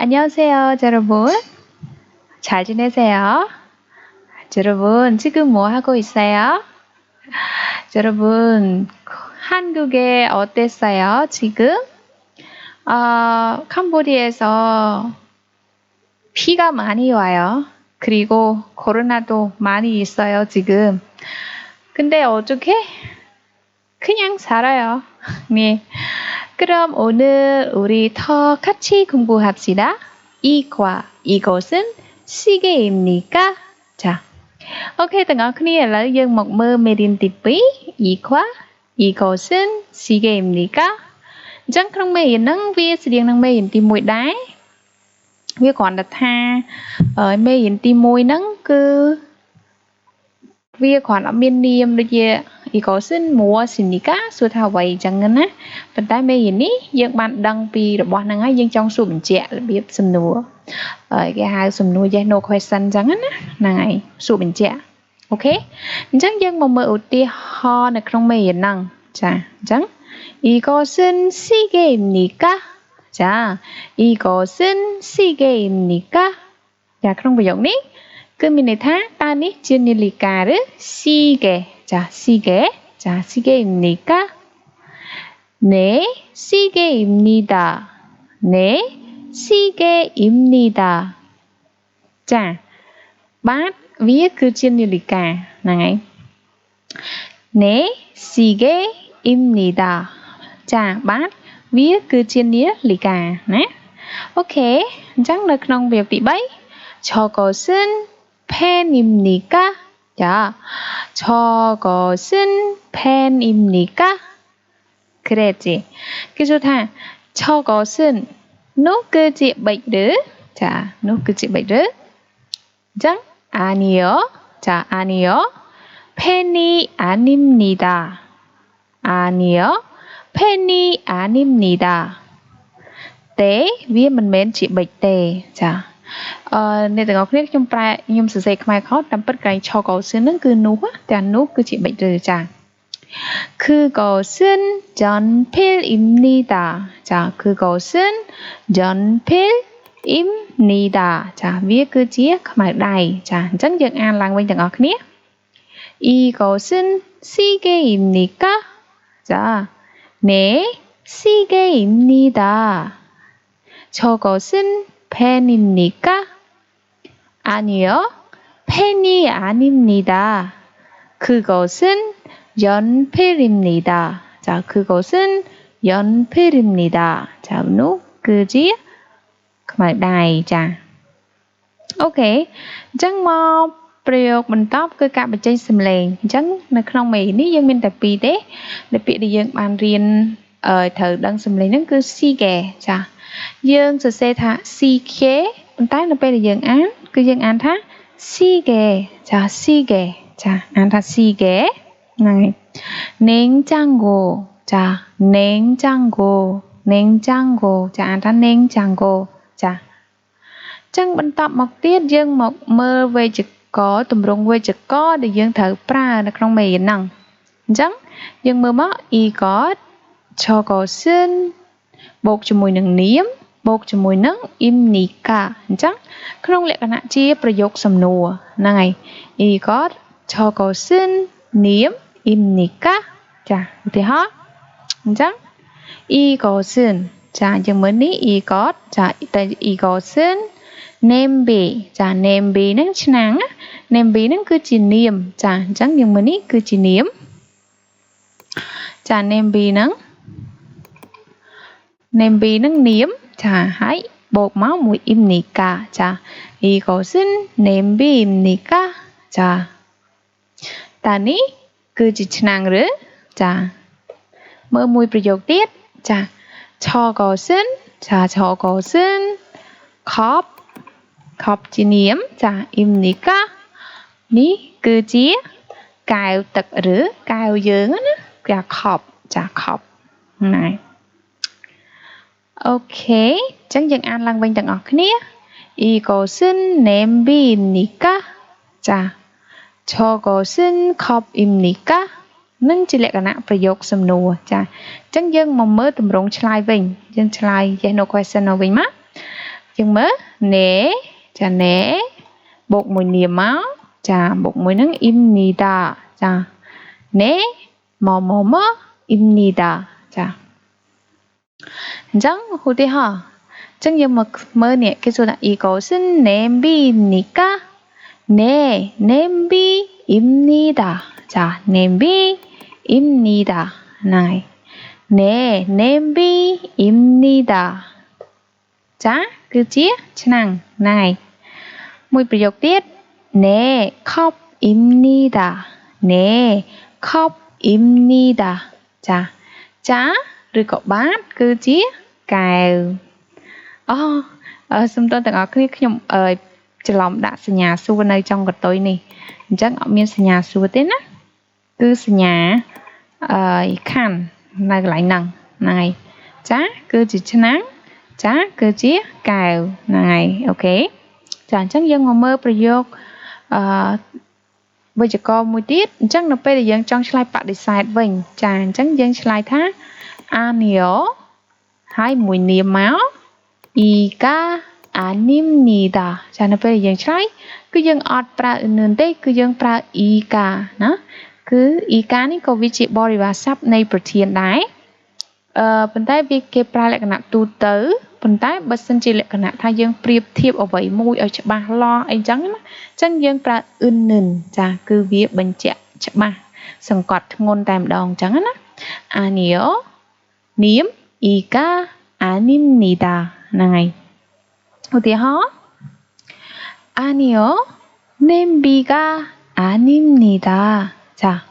안녕하세요, 여러분. 잘 지내세요? 여러분, 지금 뭐 하고 있어요? 여러분, 한국에 어땠어요, 지금? 어, 캄보디아에서 비가 많이 와요. 그리고 코로나도 많이 있어요, 지금. 근데 어떻게? 그냥 살아요. 네. 그럼 오늘 우리 더 같이 공부합시다. 이과 이것은 시계입니까? 자, ok từng ngọc kia là dân một mơ mê điên tịp bí 이과 이것은 시계입니까? chẳng không mê yên nâng vi sự điên nâng mê yên tìm mũi đáy vi còn đặt tha ở mê yên tìm mũi nâng cứ vi còn ở miên niêm được chưa តែថាមេរៀនទី1ហ្នឹងគឺវាគ្រាន់អត់មាននាមដូចជា Iqosn Muasinika សួរថាអ្វីអញ្ចឹងណាប៉ុន្តែមេរៀននេះយើងបានដឹងពីរបស់ហ្នឹងហើយយើងចង់សួរបញ្ជាក់របៀបសំណួរគេហៅសំណួរ yes no question អញ្ចឹងណាហ្នឹងហើយសួរបញ្ជាក់អូខេអញ្ចឹងយើងមកមើលឧទាហរណ៍នៅក្នុងមេរៀនហ្នឹងចាអញ្ចឹង 이것은 시계입니까? 자, 이것은 시계입니까? 자, 그런 부역니 끄미네타 따니 지니리까르 시계. 자, 시계. 자, 시계입니까? 네, 시계입니다. 네, 시계입니다. 자, bát viết cứ trên lyrica này. 네, 시계입니다. 자, bát viết cứ trên lyrica 네. 오케이. chắc là trong việc bị bấy. 저것은 펜입니까? 자, 저것은 펜입니까? 그랬지. 그래서 다 저것은 누구지 뭐 베이르? 자, 누구지 뭐 베르. 장 아니요. 자, 아니요. 펜이 아닙니다. 아니요. 펜이 아닙니다. 때 위에 mình 맨 chị 뭐 자, អឺអ្នកទាំងអស់គ្នាខ្ញុំប្រែខ្ញុំសរសេរខ្មែរខុសតាមពិតកន្លែងឆកោសឿនហ្នឹងគឺនោះតែនោះគឺជាបិចឬចា 그것은 연필입니다. 자, 그것은 연필입니다. 자, 위에 그지에 그말 자, 정정 an lang bênទាំងអស់គ្នា 이것은 시계입니까? 자, 네, 시계입니다. 저것은 펜입니까? 아니요, 펜이 아닙니다. 그것은 연필입니다. 자, 그것은 연필입니다. 자, unu 그지? 그말 đài 자. OK អញ្ចឹងមកប្រយោគបន្តគឺការបញ្ចេញសំឡេងអញ្ចឹងនៅក្នុងមេនេះយើងមានតែពីរទេដែលពាក្យដែលយើងបានរៀនអឺត្រូវដឹងសំឡេងហ្នឹងគឺ sige ចា យើងសរសេរថា sige ប៉ុន្តែនៅពេលដែលយើងអានគឺយើងអានថា sige ចា sige ចាអានថា sige 네. 냉장고. 자, 냉장고. 냉장고. 자,អានថា 냉장고. ចាចឹងបន្តមកទៀតយើងមកមើលវេយ្យាករណ៍ទម្រង់វេយ្យាករណ៍ដែលយើងត្រូវប្រើនៅក្នុងមេរៀនហ្នឹងអញ្ចឹងយើងមើលមក 이것 저것은 បូកជាមួយនឹងនាមបូកជាមួយនឹង imnika អញ្ចឹងក្នុងលក្ខណៈជាប្រយោគសំណួរហ្នឹងហើយ Igor chokosin nim imnika ចាឧទាហរណ៍អញ្ចឹង Igorsin ចាយើងមើលនេះ Igor ចាតែ Igorsin nembe ចា nembe ហ្នឹងឆ្នាំង nembe ហ្នឹងគឺជានាម ចាអញ្ចឹងយើងមើលនេះគឺជានាមចា nembe ហ្នឹង 비는 냄비는 님. 자, 하이. bột máu mùi 입니까? 자, 이것은 냄비입니까? 자, 다니 គឺជាឆ្នាំងឬចាមើលមួយប្រយោគទៀតចាឆកសិនចាឆកសិនខប់ខប់ជានាមចាអ៊ីមនីកានេះគឺជាកែវទឹកឬកែវយើងណាគេខប់ចាខប់ហ្នឹង អូខេអញ្ចឹងយើងអានឡើងវិញទាំងអស់គ្នា 이것은 냄비입니까? 자, 저것은 컵입니까? នឹងជាលក្ខណៈប្រយោគសំណួរចាអញ្ចឹងយើងមកមើលទម្រង់ឆ្លើយវិញយើងឆ្លើយ yes no question នៅវិញមក យើងមើលណែចាណែបូកមួយនាមមកចាបូកមួយហ្នឹង imnida ចាណែមកមកមក imnida ចាអញ្ចឹងឧទាហរណ៍អញ្ចឹ 장 어디하? 정여목 뭐니? 그래서 이것은 냄비입니까? 네, 냄비입니다. 자, 냄비입니다. 나이. 네, 냄비입니다. 자, 그지? 친한 나이. 뭐 비교 띠네 컵입니다. 네, 컵입니다. 자, 자. ឬក៏បាតគឺជាកែវអូសូមទោសទាំងអស់គ្នាខ្ញុំអឺច្រឡំដាក់សញ្ញាសួរនៅ trong កតុយនេះអញ្ចឹងអត់មានសញ្ញាសួរទេណាគឺសញ្ញាអឺខណ្ឌនៅកន្លែងហ្នឹងហ្នឹងហើយចាគឺជាឆ្នាំងចាគឺជាកែវហ្នឹងហើយអូខេចាអញ្ចឹងយើងមកមើលប្រយោគអឺវេយ្យាករណ៍មួយទៀតអញ្ចឹងនៅពេលដែលយើងចង់ឆ្លើយបដិសេធវិញចាអញ្ចឹងយើងឆ្លើយថា អានីយ៉ហើយមួយនាមមកអ៊ីកាអានីមនីដាចានៅពេលយើងឆ្លើយគឺយើងអត់ប្រើអឺនឿនទេ គឺយើងប្រើអ៊ីកាណាគឺអ៊ីកានេះក៏វាជាបរិវារស័ព្ទនៃប្រធានដែរអឺប៉ុន្តែវាគេប្រើលក្ខណៈទូទៅប៉ុន្តែបើសិនជាលក្ខណៈថាយើងប្រៀបធៀបអ្វីមួយឲ្យច្បាស់លាស់អីចឹងណាអញ្ចឹងយើងប្រើអ៊ឺនឿនចាគឺវាបញ្ជាក់ច្បាស់សង្កត់ធ្ងន់តែម្ដងអញ្ចឹងណាអានីយ៉ នាមអ៊ីកាអានីមនីដាហ្នឹងហើយឧទាហរណ៍ 아니요. 냄비가 아닙니다. 자,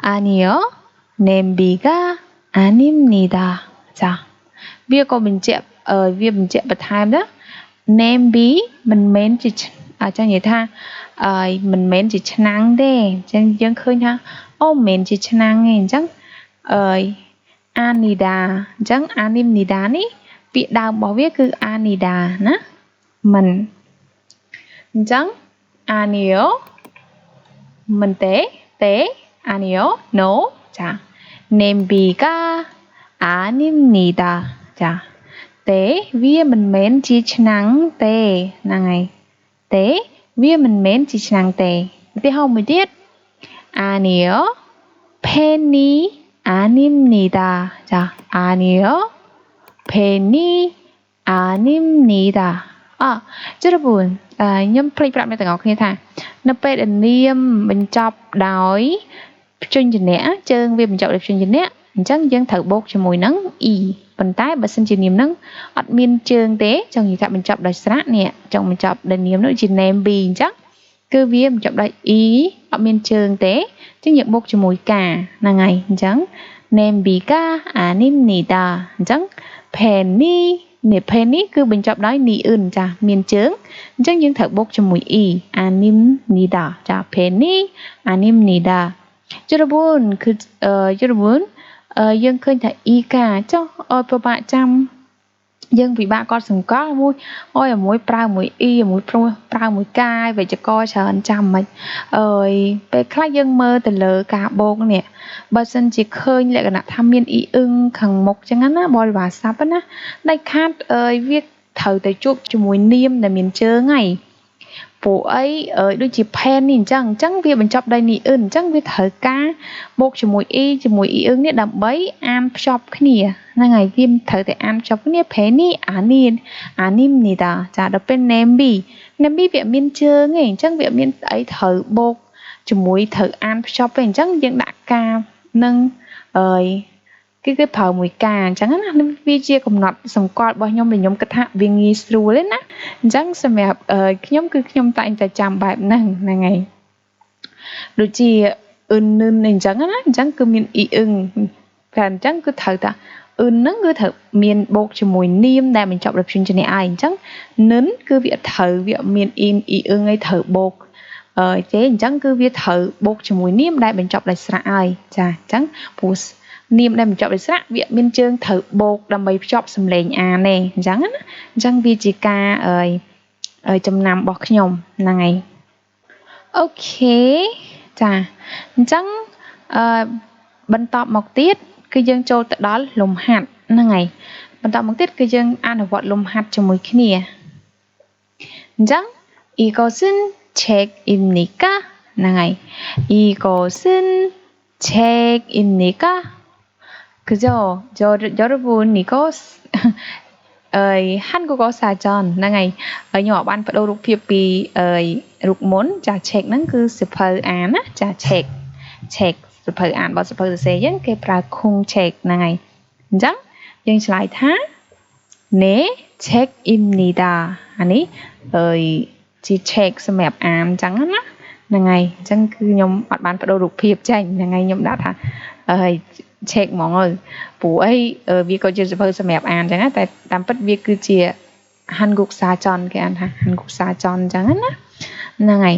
아니요. 냄비가 아닙니다. 자, វាក៏បញ្ជាក់អឺវាបញ្ជាក់បន្ថែមណា Nembi មិនមែនជាអញ្ចឹងនិយាយថាអឺមិនមែនជាឆ្នាំងទេអញ្ចឹងយើងឃើញថាអូមិនមែនជាឆ្នាំងទេអញ្ចឹងអឺ Anida អញ្ចឹង Animnida នេះពាក្យដើមរបស់វាគឺ Anida ណាមិនអញ្ចឹង Anio មិនទេទេ Anio no ចា Nembiga Animnida ចាទេវាមិនមែនជាឆ្នាំងទេហ្នឹងហើយទេវាមិនមែនជាឆ្នាំងទេឧទាហរណ៍មួយទៀត Anio Penny 아닙니다. 자, 아니요. 팬이 아닙니다. 아, 여러분, à,ខ្ញុំភ្លេចប្រាប់អ្នកទាំងអស់គ្នាថានៅពេលដែលនាមបញ្ចប់ដោយព្យញ្ជនៈជើងវាបញ្ចប់ដោយព្យញ្ជនៈអញ្ចឹងយើងត្រូវបូកជាមួយនឹង e ប៉ុន្តែបើសិនជានាមហ្នឹងអត់មានជើងទេចង់និយាយថាបញ្ចប់ដោយស្រៈនេះចង់បញ្ចប់ដោយនាមនោះជា name b អញ្ចឹង គឺវាបញ្ចប់ដោយ e អត់មានជើងទេអញ្ចឹងយើងបូកជាមួយកាហ្នឹងហើយអញ្ចឹង Nembiga Animnida អញ្ចឹង Penny នេះ Penny គឺបញ្ចប់ដោយ ni un ចាមានជើងអញ្ចឹងយើងត្រូវបូកជាមួយ e Animnida ចា Penny Animnida ជរបុនគឺជរបុនយើងឃើញថា e កាចុះឲ្យប្របាក់ចាំ យើងពិបាកគាត់សង្កល់មួយអើយមួយប្រើមួយអ៊ីមួយប្រើមួយកាយវេយ្យាករណ៍ច្រើនចាំមិនអើយពេលខ្លះយើងមើលទៅលើការបូកនេះបើសិនជាឃើញលក្ខណៈថាមានអ៊ីអ៊ឹងខាងមុខចឹងណាបរិវារស័ព្ទណាដាច់ខាតអើយវាត្រូវទៅជួបជាមួយនាមដែលមានជើងហើយ ព្រោះអីដូចជា pen នេះអញ្ចឹងអញ្ចឹងវាបញ្ចប់ដោយនីអ៊ឹនអញ្ចឹងវាត្រូវការបូកជាមួយ e ជាមួយ e អ៊ឹងនេះដើម្បីអានភ្ជាប់គ្នាហ្នឹងហើយវាត្រូវតែអានភ្ជាប់គ្នា pen នេះអានេះអានេះនេះតាចាដល់ពេល name b name b វាមានជើងឯងអញ្ចឹងវាមានអីត្រូវបូកជាមួយត្រូវអានភ្ជាប់ឯងអញ្ចឹងយើងដាក់ការនឹងអើយ គឺគេប្រើមួយការអញ្ចឹងណាវាជាកំណត់សម្គាល់របស់ខ្ញុំដែលខ្ញុំគិតថាវាងាយស្រួលទេណាអញ្ចឹងសម្រាប់ខ្ញុំគឺខ្ញុំតែងតែចាំបែបហ្នឹងហ្នឹងហើយដូចជាអ៊ឹននឺនអញ្ចឹងណាអញ្ចឹងគឺមានអ៊ីអ៊ឹងតែអញ្ចឹងគឺត្រូវតាអ៊ឹនហ្នឹងគឺត្រូវមានបូកជាមួយនាមដែលបញ្ចប់ដោយព្យញ្ជនៈអាយអញ្ចឹងនិនគឺវាត្រូវវាមានអ៊ីនអ៊ីអ៊ឹងឲ្យត្រូវបូកអឺចេអញ្ចឹងគឺវាត្រូវបូកជាមួយនាមដែលបញ្ចប់ដោយស្រៈហើយចាអញ្ចឹងព្រោះ នាមដែលបញ្ចប់ដោយស្រៈវាមានជើងត្រូវបូកដើម្បីភ្ជាប់សំឡេងអានទេអញ្ចឹងណាអញ្ចឹងវាជាការអឺចំណាំរបស់ខ្ញុំហ្នឹងហើយអូខេចាអញ្ចឹងអឺបន្តមកទៀតគឺយើងចូលទៅដល់លំហាត់ហ្នឹងហើយបន្តមកទៀតគឺយើងអនុវត្តលំហាត់ជាមួយគ្នា 장 이것은 책입니까? 나가이. 이것은 책입니까? 그죠? 저, 여러분 이거 ơi 한국어 사전 ហ្នឹងហើយហើយខ្ញុំបានបដូររូបភាពពីអើយរូបមុនចាឆែកហ្នឹងគឺសិភៅអានណាចាឆែកឆែកសិភៅអានបើសិភៅសរសេរយើងគេប្រើខុងឆែកហ្នឹងហើយអញ្ចឹងយើងឆ្លើយថា 네 책입니다 អានេះអើយជាឆែកសម្រាប់អានអញ្ចឹងណាហ្នឹងហើយអញ្ចឹងគឺខ្ញុំអត់បានបដូររូបភាពចេញហ្នឹងហើយខ្ញុំដាក់ថាអើយ ឆែកហ្មងហើយព្រោះអីវាក៏ជាសភៅសម្រាប់អានអញ្ចឹងតែតាមពិតវាគឺជាហាន់គុកសាចនគេអានថាហាន់គុកសាចនអញ្ចឹងណាហ្នឹងហើយ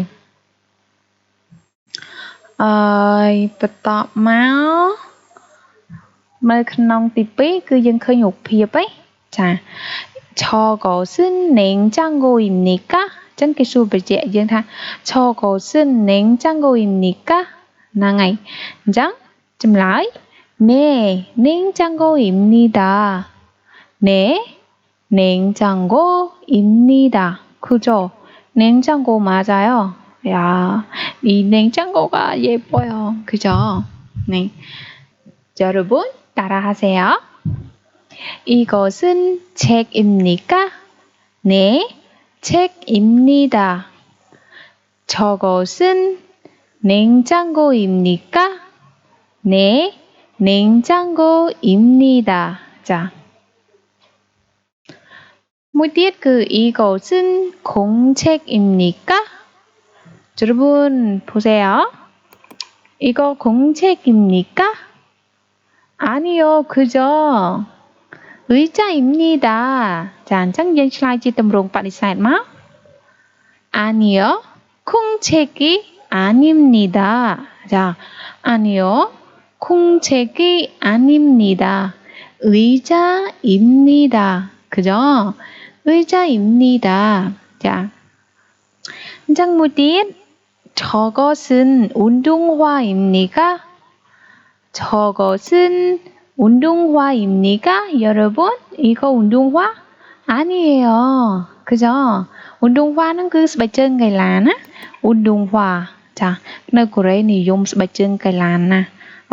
អើយបន្តមកមើលក្នុងទី2គឺយើងឃើញរូបភាពឯងចាឆកោស៊ិននេងចាំងគូអ៊ីមនីកាចឹងគេសួរបញ្ជាក់យើងថាឆកោស៊ិននេងចាំងគូអ៊ីមនីកាហ្នឹងហើយអញ្ចឹងចម្លើយ 네, 냉장고입니다. 네, 냉장고입니다. 그죠? 냉장고 맞아요. 야, 이 냉장고가 예뻐요. 그죠? 네. 여러분, 따라하세요. 이것은 책입니까? 네, 책입니다. 저것은 냉장고입니까? 네, 냉장고입니다. 자. 무디엣 그 이것은 공책입니까? 여러분 보세요. 이거 공책입니까? 아니요, 그죠? 의자입니다. 자, 안장 연출하지 뜸롱 빠리사이마? 아니요, 공책이 아닙니다. 자, 아니요, 콩책이 아닙니다. 의자입니다. 그죠? 의자입니다. 자, 한장무디 저것은 운동화입니까? 저것은 운동화입니까? 여러분, 이거 운동화? 아니에요. 그죠? 운동화는 그 스바이쩡 갈라나? 운동화. 자, 너 그래, 니 용 스바이쩡 갈라나? ណាហ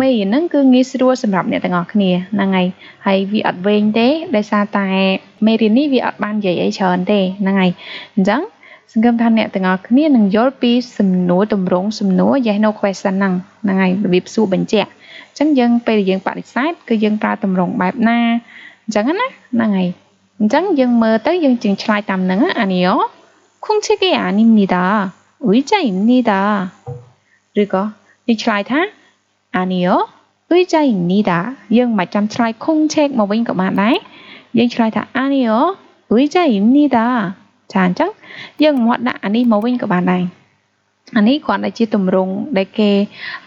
មេរៀនហ្នឹងគឺងាយស្រួលសម្រាប់អ្នកទាំងអស់គ្នាហ្នឹងហើយហើយវាអត់វែងទេដោយសារតែមេរៀននេះវាអត់បាននិយាយអីច្រើនទេហ្នឹងហើយអញ្ចឹងសង្ឃឹមថាអ្នកទាំងអស់គ្នានឹងយល់ពីសំណួរតម្រងសំណួរ yes no question ហ្នឹងហ្នឹងហើយរបៀបសួរបញ្ជាក់អញ្ចឹងយើងពេលយើងបដិសេធគឺយើងប្រើតម្រងបែបណាអញ្ចឹងណាហ្នឹងហើយអញ្ចឹងយើងមើលទៅយើងจึងឆ្លើយតាមហ្នឹងអានីយោ쿵책이아닙니다의자입니다ឬក៏នេះឆ្លើយថា 아니요. 의자입니다. យើងមិនចាំឆ្លើយ 콩책 មកវិញក៏បានដែរយើងឆ្លើយថា 아니요. 의자입니다. 자, អញ្ចឹងយើងមកដាក់អានេះមកវិញក៏បានដែរអានេះគ្រាន់តែជាទម្រង់ដែលគេ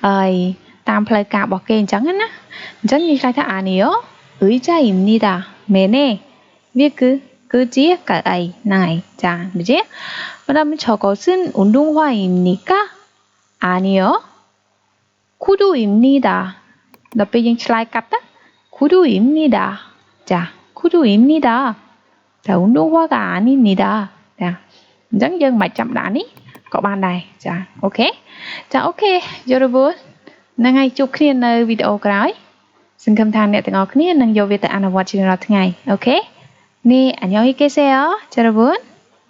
អើយតាមផ្លូវការរបស់គេអញ្ចឹងណាអញ្ចឹងយើងឆ្លើយថា 아니요. 의자입니다. 매네. វាគឺគឺជាកៅអីហ្នឹងហើយចា 그지? 그다음에 저것은 운동화입니까? 아니요. 구두입니다. 옆에 슬라이 깝다? 구두입니다. 자, 구두입니다. 자, 운동화가 아닙니다. 자, dẫn dân mà chậm đã ní có bàn này dạ ok dạ ok 여러분 នឹងហើយជួបគ្នានៅវីដេអូក្រោយសង្ឃឹមថាអ្នកទាំងអស់គ្នានឹងយកវាទៅអនុវត្តជារៀងរាល់ថ្ងៃអូខេនេះអញ្ញោយគេសេអ 여러분